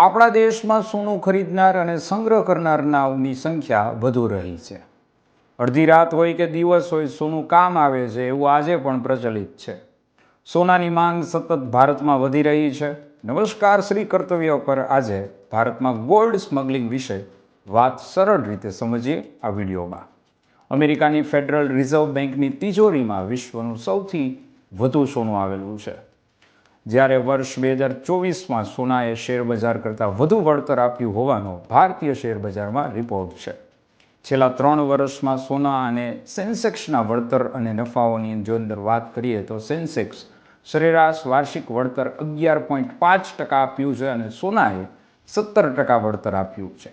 આપણા દેશમાં સોનું ખરીદનાર અને સંગ્રહ કરનારની સંખ્યા વધુ રહી છે. અડધી રાત હોય કે દિવસ હોય સોનું કામ આવે છે એવું આજે પણ પ્રચલિત છે. સોનાની માંગ સતત ભારતમાં વધી રહી છે. નમસ્કાર શ્રી કર્તવ્ય પર આજે ભારતમાં ગોલ્ડ સ્મગલિંગ વિશે વાત સરળ રીતે સમજીએ આ વિડીયોમાં. અમેરિકાની ફેડરલ રિઝર્વ બેંકની તિજોરીમાં વિશ્વનું સૌથી વધુ સોનું આવેલું છે. જ્યારે વર્ષ બે હજાર ચોવીસમાં સોનાએ શેરબજાર કરતાં વધુ વળતર આપ્યું હોવાનો ભારતીય શેરબજારમાં રિપોર્ટ છે. છેલ્લા ત્રણ વર્ષમાં સોના અને સેન્સેક્સના વળતર અને નફાઓની જો અંદર વાત કરીએ તો સેન્સેક્સ સરેરાશ વાર્ષિક વળતર અગિયાર પોઈન્ટ પાંચ ટકા આપ્યું છે અને સોનાએ સત્તર ટકા વળતર આપ્યું છે.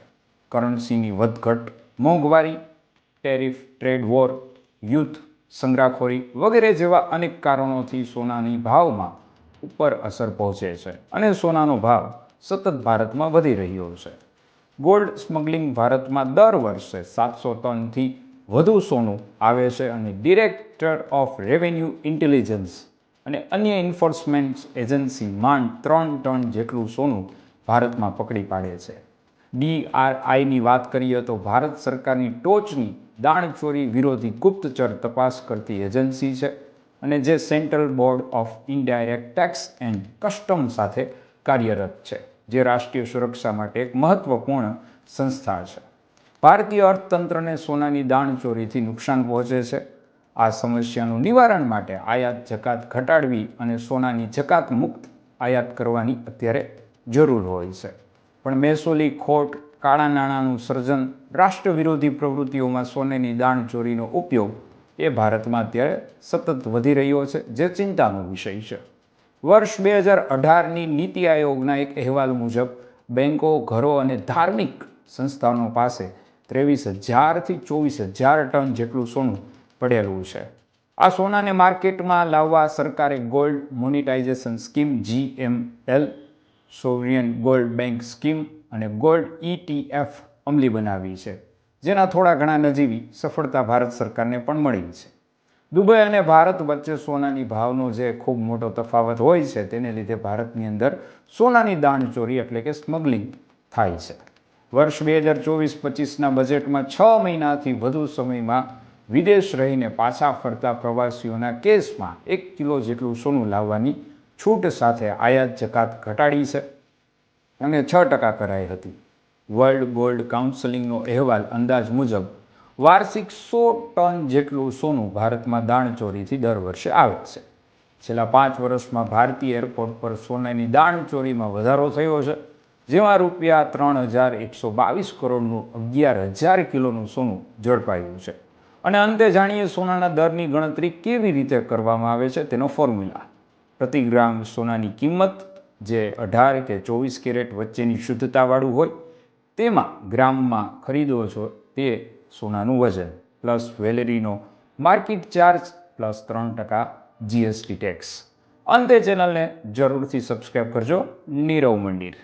કરન્સીની વધઘટ, મોંઘવારી, ટેરિફ, ટ્રેડ વોર યુદ્ધ સંગ્રાખોરી વગેરે જેવા અનેક કારણોથી સોનાની ભાવમાં ઉપર અસર પહોંચે છે અને સોનાનો ભાવ સતત ભારતમાં વધી રહ્યો છે. ગોલ્ડ સ્મગલિંગ ભારતમાં દર વર્ષે સાતસો ટનથી વધુ સોનું આવે છે અને ડિરેક્ટર ઓફ રેવન્યુ ઇન્ટેલિજન્સ અને અન્ય એન્ફોર્સમેન્ટ એજન્સી માંડ ત્રણ ટન જેટલું સોનું ભારતમાં પકડી પાડે છે. ડીઆરઆઈની વાત કરીએ તો ભારત સરકારની ટોચની દાણચોરી વિરોધી ગુપ્તચર તપાસ કરતી એજન્સી છે. અને જે central board of indirect tax and custom સાથે કાર્યરત છે, જે રાષ્ટ્રીય સુરક્ષા માટે એક મહત્વપૂર્ણ સંસ્થા છે. ભારતીય અર્થતંત્રને સોનાની દાણચોરીથી નુકસાન પહોંચે છે. આ સમસ્યાનું નિવારણ માટે આયાત જકાત ઘટાડવી અને સોનાની જકાત મુક્ત આયાત કરવાની અત્યારે જરૂર હોય છે. પણ મહેસૂલી ખોટ, કાળા નાણાંનું સર્જન રાષ્ટ્ર વિરોધી પ્રવૃત્તિઓમાં સોનેની દાણચોરીનો ઉપયોગ એ ભારતમાં અત્યારે સતત વધી રહ્યો છે. જે ચિંતાનો વિષય છે. વર્ષ બે હજાર અઢારની નીતિ આયોગના એક અહેવાલ મુજબ બેન્કો ઘરો અને ધાર્મિક સંસ્થાનો પાસે ત્રેવીસ હજારથી ચોવીસ હજાર ટન જેટલું સોનું પડેલું છે. આ સોનાને માર્કેટમાં લાવવા સરકારે gold monetization scheme GML sovereign gold bank scheme અને ગોલ્ડ ઇટીએફ અમલી બનાવી છે. જેના થોડા ઘણા નજીવી સફળતા ભારત સરકારને પણ મળી છે. દુબઈ અને ભારત વચ્ચે સોનાની ભાવનો જે ખૂબ મોટો તફાવત હોય છે, તેને લીધે ભારતની અંદર સોનાની દાણચોરી એટલે કે સ્મગલિંગ થાય છે. વર્ષ બે હજાર ચોવીસ પચીસના બજેટમાં છ મહિનાથી વધુ સમયમાં વિદેશ રહીને પાછા ફરતા પ્રવાસીઓના કેસમાં એક કિલો જેટલું સોનું લાવવાની છૂટ સાથે આયાત જકાત ઘટાડી છે અને છ ટકા કરાઈ હતી. વર્લ્ડ ગોલ્ડ કાઉન્સેલિંગનો અહેવાલ અંદાજ મુજબ, વાર્ષિક સો ટન જેટલું સોનું ભારતમાં દાણચોરીથી દર વર્ષે આવે છે. છેલ્લા પાંચ વર્ષમાં ભારતીય એરપોર્ટ પર સોનાની દાણચોરીમાં વધારો થયો છે, જેમાં રૂપિયા ત્રણ હજાર એકસો બાવીસ કરોડનું અગિયાર હજાર કિલોનું સોનું ઝડપાયું છે. અને અંતે જાણીએ સોનાના દરની ગણતરી કેવી રીતે કરવામાં આવે છે તેનો ફોર્મ્યુલા. પ્રતિ ગ્રામ સોનાની કિંમત, જે અઢાર કે ચોવીસ કેરેટ વચ્ચેની શુદ્ધતાવાળું હોય તેમાં ગ્રામમાં ખરીદો છો તે સોનાનું વજન પ્લસ વેલેરીનો માર્કેટ ચાર્જ પ્લસ ત્રણ ટકા જીએસટી ટેક્સ અંતે ચેનલને જરૂરથી સબસ્ક્રાઈબ કરજો. નીરવ મંદિર.